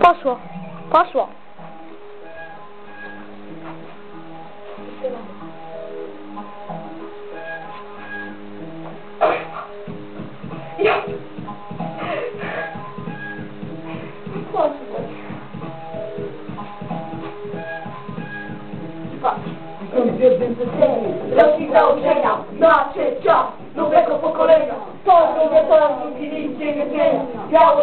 Poszło. Poszło. Rocznik założenia, nasze czas nowego pokolenia. To nowe poranki nigdzie nie zmienia. Biało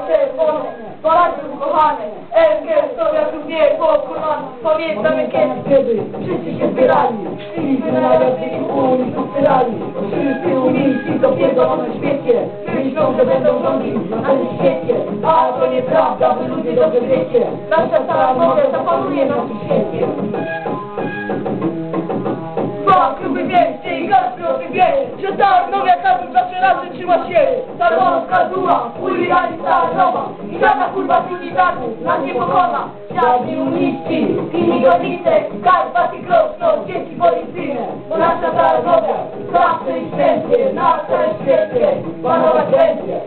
czerwone, Polacy ukochane. MG, Sowia tu nie pokonany. Pamiętamy kiedy, Kiedy wszyscy się zbierali, szliśmy na razy i ulic otwierali. Wszyscy ulicy to pierdolą na świecie. Myślą, że będą rządzić na tym świecie. A to nieprawda, wy ludzie dobrze wiecie. nasza cała woda zapanuje na tym świecie. Dwa kluby wiejskie każdy wie, że ta Arnowia każdy zawsze razem trzyma się. Tarnowska duma, Uliani Starnowa i żadna kurwa Trinidadu nas nie pokona. Żadni uniści, inni godnicek, Karpat i Krosno, dzieci policyjne. Bo nasza Tarnowia zawsze i wszędzie, na całym świecie, panować będzie.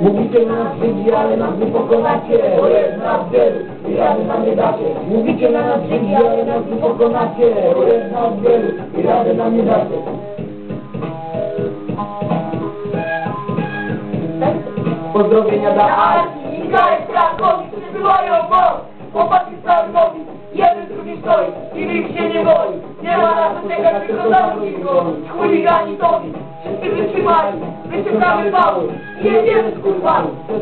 Mówicie na nas Żydzi, ale nas nie pokonacie, dacie. Mówicie na nas Żydzi, ale nas nie pokonacie, bo jest nas wielu i rady nam nie dacie. Pozdrowienia dla Na Arki. armii i kraj Krakowi przybywają moc, chłopaki z Tarnowi, jeden drugi stoi i nikt się nie boi. Nie ma na co czekać, tylko za drugim goni. Chuligani towi, wszyscy wytrzymali, wyciągamy pały i jedziemy z kurwami. To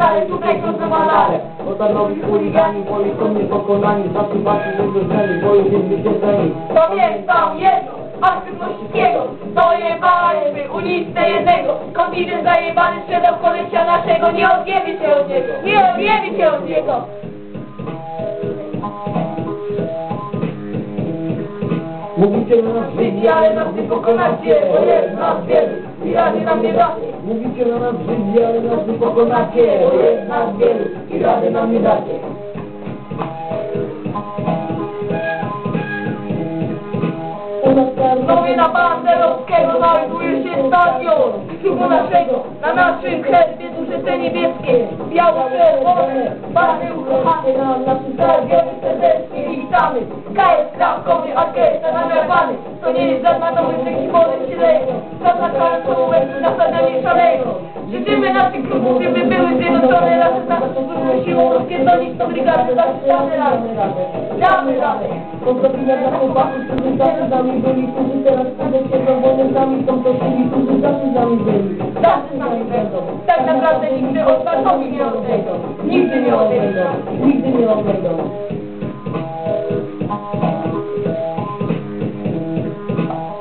wcale, tutaj to zawalale. Bo Tarnowi chuligani, boi są niepokonani, zasypacie się do ceny, boją się wyświetleni. Pamiętam jedno, aktywnościego, dojebaliśmy ulicę jednego, kontynent zajebany sprzedał kolesia naszego, nie odjemy się od niego, nie odjemy się od niego. Mówicie na nas ale nas nie pokonacie, bo jest nas wielu i rady nam nie dacie. Mówicie na nas Żydzi, ale nas nie pokonacie, bo jest nas wielu i rady nam nie dacie. Nowy na Banderowskiego znajduje się stadion. Klubu naszego, na naszym herbie duże te niebieskie Biało-czerwone, barwy ukochane Na naszym stadionie serdecznie witamy. KS Krakowie, orkiestra namiarwany To nie jest żadna nowość, jaki może się leją Żadna kartą na zadanie szaleją Życzymy naszych klubów, żeby były zjednoczone razem z naszą wspólną siłą Rozpierdolić tą brygadę, zaczynamy razem Damy radę Pozdrowienia dla chłopaków, którzy zawsze z nami byli, którzy teraz wchodzą się do wojny z nami, są ci, którzy zawsze z nami byli. Zawsze z nami będą. Tak naprawdę nigdy od Warszawy nie odejdą. Nigdy nie odejdą. Nigdy nie odejdą.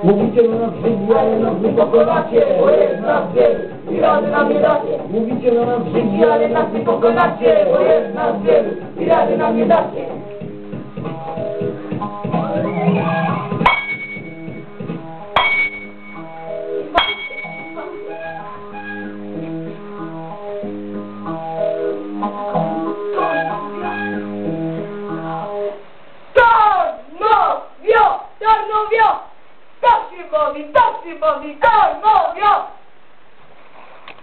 Mówicie, że nas Żydzi, ale nas nie pokonacie. Bo jest nas wielu i rady nam nie dacie. Mówicie, że nas Żydzi, ale nas nie pokonacie. Bo jest nas wielu i rady nam nie dacie. money, talk the money, no, yeah.